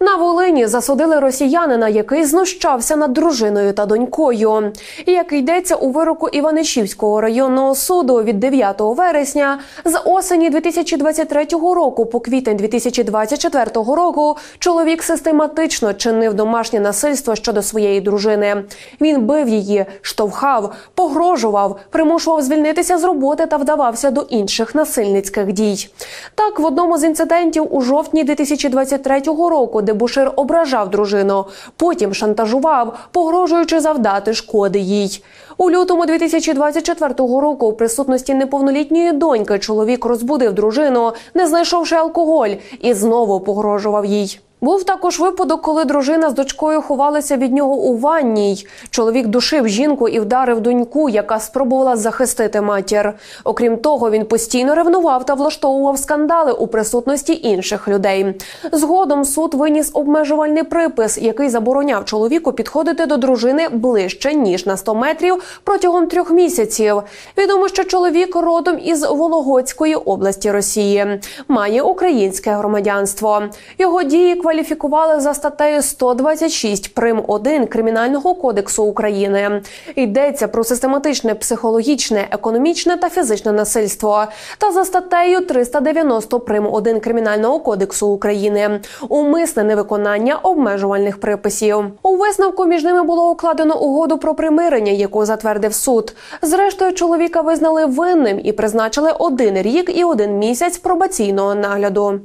На Волині засудили росіянина, який знущався над дружиною та донькою. Як йдеться у вироку Іванишівського районного суду від 9 вересня, з осені 2023 року по квітень 2024 року чоловік систематично чинив домашнє насильство щодо своєї дружини. Він бив її, штовхав, погрожував, примушував звільнитися з роботи та вдавався до інших насильницьких дій. Так, в одному з інцидентів у жовтні 2023 року Дебушир ображав дружину, потім шантажував, погрожуючи завдати шкоди їй. У лютому 2024 року у присутності неповнолітньої доньки чоловік розбудив дружину, не знайшовши алкоголь, і знову погрожував їй. Був також випадок, коли дружина з дочкою ховалися від нього у ванній. Чоловік душив жінку і вдарив доньку, яка спробувала захистити матір. Окрім того, він постійно ревнував та влаштовував скандали у присутності інших людей. Згодом суд виніс обмежувальний припис, який забороняв чоловіку підходити до дружини ближче ніж на 100 метрів протягом трьох місяців. Відомо, що чоловік родом із Вологодської області Росії, має українське громадянство. Його дії кваліфікували за статтею 126 прим 1 Кримінального кодексу України. Йдеться про систематичне психологічне, економічне та фізичне насильство. Та за статтею 390 прим 1 Кримінального кодексу України умисне невиконання обмежувальних приписів. У висновку між ними було укладено угоду про примирення, яку затвердив суд. Зрештою, чоловіка визнали винним і призначили один рік і один місяць пробаційного нагляду.